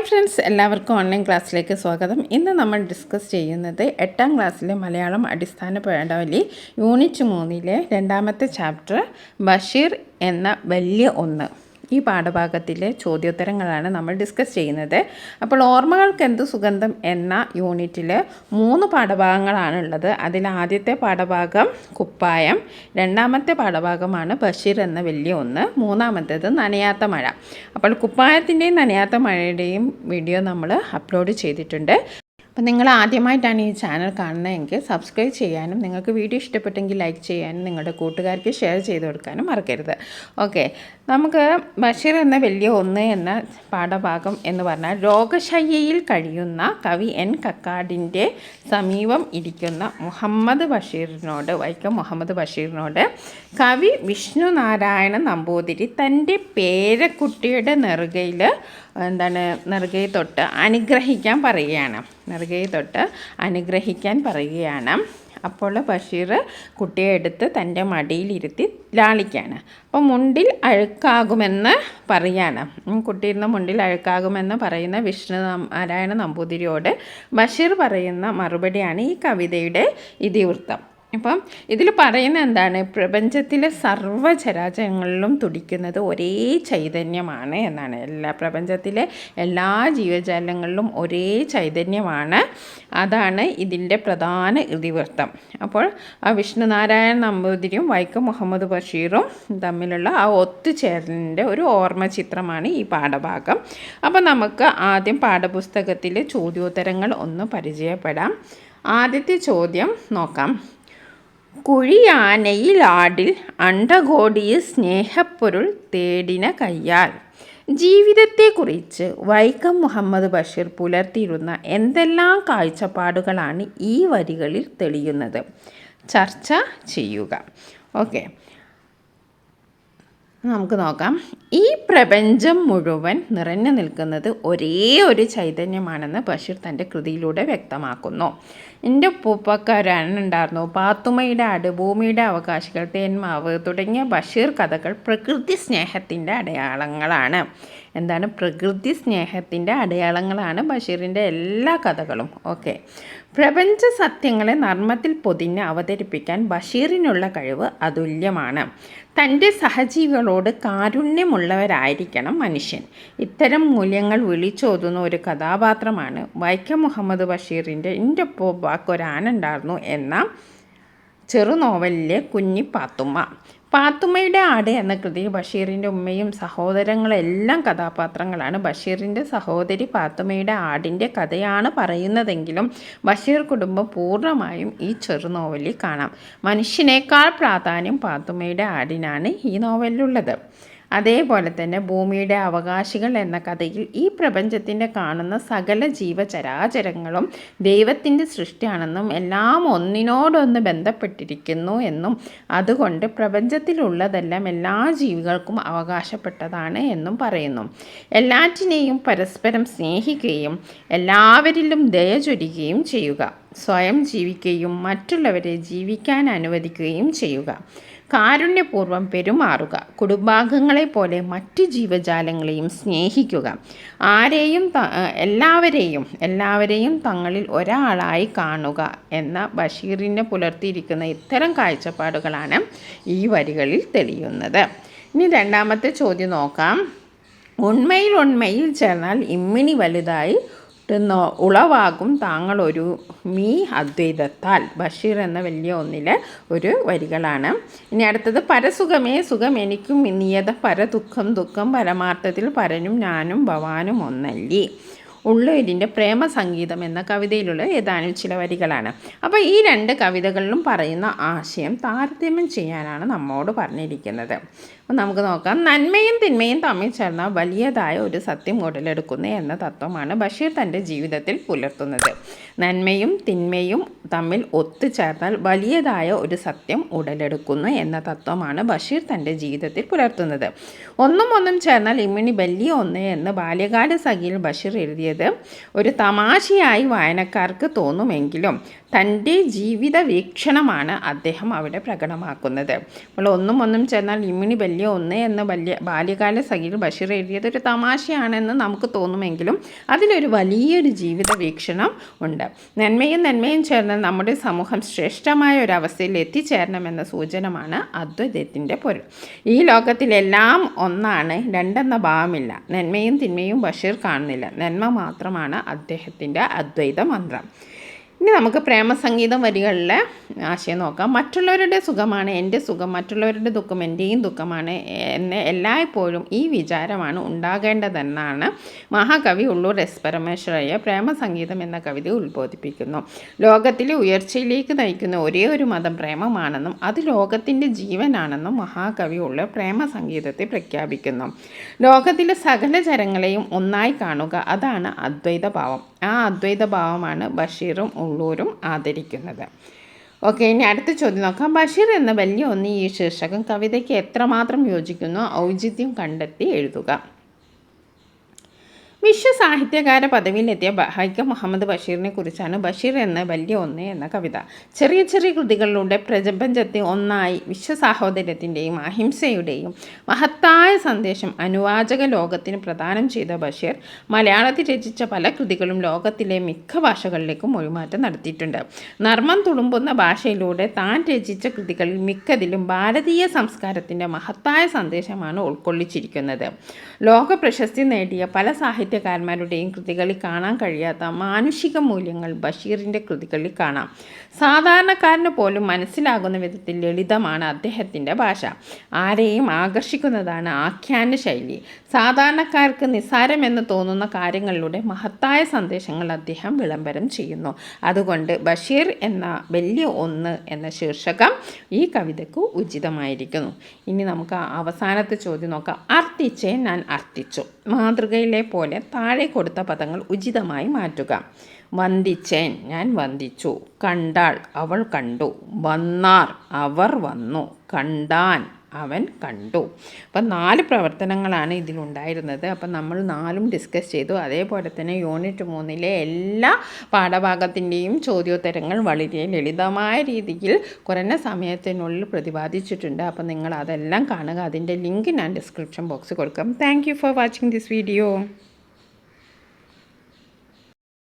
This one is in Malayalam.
ഹായ് ഫ്രണ്ട്സ് എല്ലാവർക്കും ഓൺലൈൻ ക്ലാസ്സിലേക്ക് സ്വാഗതം. ഇന്ന് നമ്മൾ ഡിസ്കസ് ചെയ്യുന്നത് എട്ടാം ക്ലാസ്സിലെ മലയാളം അടിസ്ഥാന പാഠാവലി യൂണിറ്റ് മൂന്നിലെ രണ്ടാമത്തെ ചാപ്റ്റർ ബഷീർ എന്ന വലിയ ഒന്ന്. ഈ പാഠഭാഗത്തിലെ ചോദ്യോത്തരങ്ങളാണ് നമ്മൾ ഡിസ്കസ് ചെയ്യുന്നത്. അപ്പോൾ ഓർമ്മകൾക്ക് എന്ത് സുഗന്ധം എന്ന യൂണിറ്റിൽ മൂന്ന് പാഠഭാഗങ്ങളാണ് ഉള്ളത്. അതിൽ ആദ്യത്തെ പാഠഭാഗം കുപ്പായം രണ്ടാമത്തെ പാഠഭാഗമാണ് ബഷീർ എന്ന വലിയ ഒന്ന് മൂന്നാമത്തേത് നനയാത്ത മഴ. അപ്പോൾ കുപ്പായത്തിന്റെയും നനയാത്ത മഴയുടെയും വീഡിയോ നമ്മൾ അപ്ലോഡ് ചെയ്തിട്ടുണ്ട്. അപ്പോൾ നിങ്ങൾ ആദ്യമായിട്ടാണ് ഈ ചാനൽ കാണുന്നതെങ്കിൽ സബ്സ്ക്രൈബ് ചെയ്യാനും നിങ്ങൾക്ക് വീഡിയോ ഇഷ്ടപ്പെട്ടെങ്കിൽ ലൈക്ക് ചെയ്യാനും നിങ്ങളുടെ കൂട്ടുകാർക്ക് ഷെയർ ചെയ്ത് കൊടുക്കാനും മറക്കരുത്. ഓക്കെ. നമുക്ക് ബഷീർ എന്ന വലിയ ഒന്ന് എന്ന പാഠഭാഗം എന്ന് പറഞ്ഞാൽ രോഗശയ്യയിൽ കഴിയുന്ന കവി എൻ കക്കാടിന്റെ സമീപം ഇരിക്കുന്ന മുഹമ്മദ് ബഷീറിനോട് വൈക്കം മുഹമ്മദ് ബഷീറിനോട് കവി വിഷ്ണു നാരായണ നമ്പൂതിരി തന്റെ പേരക്കുട്ടിയുടെ നെറുകയിൽ എന്താണ് നെറുകയിൽ തൊട്ട് അനുഗ്രഹിക്കാൻ പറയുകയാണ്. നെറുകയിൽ തൊട്ട് അനുഗ്രഹിക്കാൻ പറയുകയാണ്. അപ്പോൾ ബഷീർ കുട്ടിയെ എടുത്ത് തന്റെ മടിയിലിരുത്തി ലാളിക്കാണ്. അപ്പോൾ മുണ്ടിൽ അഴുക്കാകുമെന്ന് പറയാണ്. കുട്ടിയിരുന്ന മുണ്ടിൽ അഴുക്കാകുമെന്ന് പറയുന്ന വിഷ്ണു നാരായണ നമ്പൂതിരിയോട് ബഷീർ പറയുന്ന മറുപടിയാണ് ഈ കവിതയുടെ ഇതിവൃത്തം. അപ്പം ഇതിൽ പറയുന്ന എന്താണ്? പ്രപഞ്ചത്തിലെ സർവചരാചരങ്ങളിലും തുടിക്കുന്നത് ഒരേ ചൈതന്യമാണ് എന്നാണ്. എല്ലാ പ്രപഞ്ചത്തിലെ എല്ലാ ജീവജാലങ്ങളിലും ഒരേ ചൈതന്യമാണ്. അതാണ് ഇതിന്റെ പ്രധാന ഇതിവൃത്തം. അപ്പോൾ ആ വിഷ്ണുനാരായണ നമ്പൂതിരിയും വൈക്കം മുഹമ്മദ് ബഷീറും തമ്മിലുള്ള ആ ഒത്തുചേരലിന്റെ ഒരു ഓർമ്മ ചിത്രമാണ് ഈ പാഠഭാഗം. അപ്പോൾ നമുക്ക് ആദ്യം പാഠപുസ്തകത്തിലെ ചോദ്യോത്തരങ്ങൾ ഒന്ന് പരിചയപ്പെടാം. ആദ്യത്തെ ചോദ്യം നോക്കാം. കുഴിയാനയിലാടിൽ അണ്ടകോടിയിൽ സ്നേഹപ്പൊരുൾ തേടിന കയ്യാൽ. ജീവിതത്തെക്കുറിച്ച് വൈക്കം മുഹമ്മദ് ബഷീർ പുലർത്തിയിരുന്ന എന്തെല്ലാം കാഴ്ചപ്പാടുകളാണ് ഈ വരികളിൽ തെളിയുന്നത്? ചർച്ച ചെയ്യുക. ഓക്കെ. നമുക്ക് നോക്കാം. ഈ പ്രപഞ്ചം മുഴുവൻ നിറഞ്ഞു നിൽക്കുന്നത് ഒരേ ഒരു ചൈതന്യമാണെന്ന് ബഷീർ തന്റെ കൃതിയിലൂടെ വ്യക്തമാക്കുന്നു. എന്റെ ഉപ്പൂപ്പക്കാരനുണ്ടായിരുന്നു പാത്തുമ്മയുടെ ആട് ഭൂമിയുടെ അവകാശികൾ തേന്മാവ് തുടങ്ങിയ ബഷീർ കഥകൾ പ്രകൃതി സ്നേഹത്തിന്റെ അടയാളങ്ങളാണ്. എന്താണ്? പ്രകൃതി സ്നേഹത്തിന്റെ അടയാളങ്ങളാണ് ബഷീറിന്റെ എല്ലാ കഥകളും. ഓക്കെ. പ്രപഞ്ച സത്യങ്ങളെ നർമ്മത്തിൽ പൊതിഞ്ഞ് അവതരിപ്പിക്കാൻ ബഷീറിനുള്ള കഴിവ് അതുല്യമാണ്. തന്റെ സഹജീവികളോട് കാരുണ്യമുള്ളവരായിരിക്കണം മനുഷ്യൻ. ഇത്തരം മൂല്യങ്ങൾ വിളിച്ചോതുന്ന ഒരു കഥാപാത്രമാണ് വൈക്കം മുഹമ്മദ് ബഷീറിന്റെ എന്റെ ഒരാനുണ്ടായിരുന്നു എന്ന ചെറുനോവലിലെ കുഞ്ഞി പാത്തുമ്മ. പാത്തുമ്മയുടെ ആട് എന്ന കൃതി ബഷീറിന്റെ ഉമ്മയും സഹോദരങ്ങളെല്ലാം കഥാപാത്രങ്ങളാണ്. ബഷീറിന്റെ സഹോദരി പാത്തുമ്മയുടെ ആടിന്റെ കഥയാണ് പറയുന്നതെങ്കിലും ബഷീർ കുടുംബം പൂർണമായും ഈ ചെറുനോവലിൽ കാണാം. മനുഷ്യനേക്കാൾ പ്രാധാന്യം പാത്തുമ്മയുടെ ആടിനാണ് ഈ നോവലിലുള്ളത്. അതേപോലെ തന്നെ ഭൂമിയുടെ അവകാശികൾ എന്ന കഥയിൽ ഈ പ്രപഞ്ചത്തിന്റെ കാണുന്ന സകല ജീവചരാചരങ്ങളും ദൈവത്തിന്റെ സൃഷ്ടിയാണെന്നും എല്ലാം ഒന്നിനോടൊന്ന് ബന്ധപ്പെട്ടിരിക്കുന്നു എന്നും അതുകൊണ്ട് പ്രപഞ്ചത്തിലുള്ളതെല്ലാം എല്ലാ ജീവികൾക്കും അവകാശപ്പെട്ടതാണ് എന്നും പറയുന്നു. എല്ലാറ്റിനെയും പരസ്പരം സ്നേഹിക്കുകയും എല്ലാവരിലും ദയ ചൊരിയുകയും ചെയ്യുക. സ്വയം ജീവിക്കുകയും മറ്റുള്ളവരെ ജീവിക്കാൻ അനുവദിക്കുകയും ചെയ്യുക. കാരുണ്യപൂർവം പെരുമാറുക. കുടുംബാംഗങ്ങളെ പോലെ മറ്റ് ജീവജാലങ്ങളെയും സ്നേഹിക്കുക. ആരെയും എല്ലാവരെയും എല്ലാവരെയും തങ്ങളിൽ ഒരാളായി കാണുക എന്ന ബഷീറിനെ പുലർത്തിയിരിക്കുന്ന ഇത്തരം കാഴ്ചപ്പാടുകളാണ് ഈ വരികളിൽ തെളിയുന്നത്. ഇനി രണ്ടാമത്തെ ചോദ്യം നോക്കാം. ഉണ്മയിൽ ഉണ്മയിൽ ചേർന്നാൽ ഇമ്മിണി വലുതായി ഉളവാകും താങ്കളൊരു മീ അദ്വൈതത്താൽ. ബഷീർ എന്ന വലിയ ഒന്നിലെ ഒരു വരികളാണ്. ഇനി അടുത്തത് പരസുഖമേ സുഖം എനിക്കും നിയത പര ദുഃഖം ദുഃഖം പരമാർത്ഥത്തിൽ പരനും ഞാനും ഭവാനും ഒന്നല്ലേ. ഉള്ളൂരിന്റെ പ്രേമസംഗീതം എന്ന കവിതയിലുള്ള ഏതാനും ചില വരികളാണ്. അപ്പോൾ ഈ രണ്ട് കവിതകളിലും പറയുന്ന ആശയം താരതമ്യം ചെയ്യാനാണ് നമ്മോട് പറഞ്ഞിരിക്കുന്നത്. അപ്പോൾ നമുക്ക് നോക്കാം. നന്മയും തിന്മയും തമ്മിൽ ചേർന്ന വലിയതായ ഒരു സത്യം ഉടലെടുക്കുന്നു എന്ന തത്വമാണ് ബഷീർ തന്റെ ജീവിതത്തിൽ പുലർത്തുന്നത്. നന്മയും തിന്മയും തമ്മിൽ ഒത്തുചേർന്നാൽ വലിയതായ ഒരു സത്യം ഉടലെടുക്കുന്നു എന്ന തത്വമാണ് ബഷീർ തന്റെ ജീവിതത്തിൽ പുലർത്തുന്നത്. ഒന്നും ഒന്നും ചേർന്നാൽ ഇമ്മിണി വലിയ ഒന്ന് എന്ന് ബാല്യകാല സഖിയിൽ ബഷീർ എഴുതിയത് ഒരു തമാശയായി വായനക്കാർക്ക് തോന്നുമെങ്കിലും തന്റെ ജീവിത വീക്ഷണമാണ് അദ്ദേഹം അവിടെ പ്രകടമാക്കുന്നത്. നമ്മൾ ഒന്നും ഒന്നും ചേർന്നാൽ ഇമ്മിണി വലിയ ഒന്ന് എന്ന വലിയ ബാല്യകാല സഖിയിൽ ബഷീർ എഴുതിയത് ഒരു തമാശയാണെന്ന് നമുക്ക് തോന്നുമെങ്കിലും അതിലൊരു വലിയൊരു ജീവിത വീക്ഷണം ഉണ്ട്. നന്മയും നന്മയും ചേർന്ന് നമ്മുടെ സമൂഹം ശ്രേഷ്ഠമായ ഒരു അവസ്ഥയിൽ എത്തിച്ചേരണമെന്ന സൂചനമാണ് അദ്വൈതത്തിന്റെ പൊരുൾ. ഈ ലോകത്തിലെല്ലാം ഒന്നാണ് രണ്ടെന്ന ഭാവമില്ല. നന്മയും തിന്മയും ബഷീർ കാണുന്നില്ല. നന്മ മാത്രമാണ് അദ്ദേഹത്തിന്റെ അദ്വൈത മന്ത്രം ഇനി നമുക്ക് പ്രേമസംഗീതം വരികളിലെ ആശയം നോക്കാം. മറ്റുള്ളവരുടെ സുഖമാണ് എന്റെ സുഖം മറ്റുള്ളവരുടെ ദുഃഖം എന്റെയും ദുഃഖമാണ്. എന്നെ എല്ലായ്പ്പോഴും ഈ വിചാരമാണ് ഉണ്ടാകേണ്ടതെന്നാണ് മഹാകവി ഉള്ളൂർ എസ് പരമേശ്വരയ്യ പ്രേമസംഗീതം എന്ന കവിത ഉത്ബോധിപ്പിക്കുന്നു. ലോകത്തിലെ ഉയർച്ചയിലേക്ക് നയിക്കുന്ന ഒരേ ഒരു മതം പ്രേമമാണെന്നും അത് ലോകത്തിന്റെ ജീവനാണെന്നും മഹാകവി ഉള്ളൂർ പ്രേമസംഗീതത്തെ പ്രഖ്യാപിക്കുന്നു. ലോകത്തിലെ സകല ജനങ്ങളെയും ഒന്നായി കാണുക അതാണ് അദ്വൈത ഭാവം ആ അദ്വൈത ഭാവമാണ് ബഷീറും ഉള്ളൂരും ആദരിക്കുന്നത്. ഓക്കെ ഇനി അടുത്ത ചോദ്യം നോക്കാം. ബഷീർ എന്ന വലിയ ഒന്ന് ഈ ശീർഷകം കവിതയ്ക്ക് എത്രമാത്രം യോജിക്കുന്നു? ഔചിത്യം കണ്ടെത്തി എഴുതുക. വിശ്വസാഹിത്യകാര പദവിയിലെത്തിയ ഹൈക്കം മുഹമ്മദ് ബഷീറിനെ കുറിച്ചാണ് ബഷീർ എന്ന വലിയ ഒന്ന് എന്ന കവിത. ചെറിയ ചെറിയ കൃതികളിലൂടെ പ്രപഞ്ചത്തെ ഒന്നായി വിശ്വസാഹോദര്യത്തിന്റെയും അഹിംസയുടെയും മഹത്തായ സന്ദേശം അനുവാചക ലോകത്തിന് പ്രദാനം ചെയ്ത ബഷീർ മലയാളത്തിൽ രചിച്ച പല കൃതികളും ലോകത്തിലെ മിക്ക ഭാഷകളിലേക്കും മൊഴിമാറ്റം നടത്തിയിട്ടുണ്ട്. നർമ്മം തുളുമ്പുന്ന ഭാഷയിലൂടെ താൻ രചിച്ച കൃതികളിൽ മിക്കതിലും ഭാരതീയ സംസ്കാരത്തിന്റെ മഹത്തായ സന്ദേശമാണ് ഉൾക്കൊള്ളിച്ചിരിക്കുന്നത്. ലോക പ്രശസ്തി നേടിയ പല സാഹിത്യ സാഹിത്യകാരന്മാരുടെയും കൃതികളിൽ കാണാൻ കഴിയാത്ത മാനുഷിക മൂല്യങ്ങൾ ബഷീറിന്റെ കൃതികളിൽ കാണാം. സാധാരണക്കാരന് പോലും മനസ്സിലാകുന്ന വിധത്തിൽ ലളിതമാണ് അദ്ദേഹത്തിന്റെ ഭാഷ. ആരെയും ആകർഷിക്കുന്നതാണ് ആഖ്യാന ശൈലി. സാധാരണക്കാർക്ക് നിസ്സാരമെന്ന് തോന്നുന്ന കാര്യങ്ങളിലൂടെ മഹത്തായ സന്ദേശങ്ങൾ അദ്ദേഹം വിളംബരം ചെയ്യുന്നു. അതുകൊണ്ട് ബഷീർ എന്ന വലിയ ഒന്ന് എന്ന ശീർഷകം ഈ കവിതയ്ക്ക് ഉചിതമായിരിക്കുന്നു. ഇനി നമുക്ക് അവസാനത്തെ ചോദ്യം നോക്കാം. അർത്ഥിച്ചേ ഞാൻ അർത്ഥിച്ചു. മാതൃകയിലെ പോലെ താഴെ കൊടുത്ത പദങ്ങൾ ഉചിതമായി മാറ്റുക. വന്ദിച്ചേൻ ഞാൻ വന്ദിച്ചു. കണ്ടാൾ അവൾ കണ്ടു. വന്നാർ അവർ വന്നു. കണ്ടാൻ അവൻ കണ്ടു. അപ്പം നാല് പ്രവർത്തനങ്ങളാണ് ഇതിലുണ്ടായിരുന്നത്. അപ്പം നമ്മൾ നാലും ഡിസ്കസ് ചെയ്തു. അതേപോലെ തന്നെ യൂണിറ്റ് മൂന്നിലെ എല്ലാ പാഠഭാഗത്തിന്റെയും ചോദ്യോത്തരങ്ങൾ വളരെ ലളിതമായ രീതിയിൽ കുറഞ്ഞ സമയത്തിനുള്ളിൽ പ്രതിപാദിച്ചിട്ടുണ്ട്. അപ്പം നിങ്ങൾ അതെല്ലാം കാണുക. അതിന്റെ ലിങ്ക് ഞാൻ ഡിസ്ക്രിപ്ഷൻ ബോക്സിൽ കൊടുക്കാം. Thank for watching this video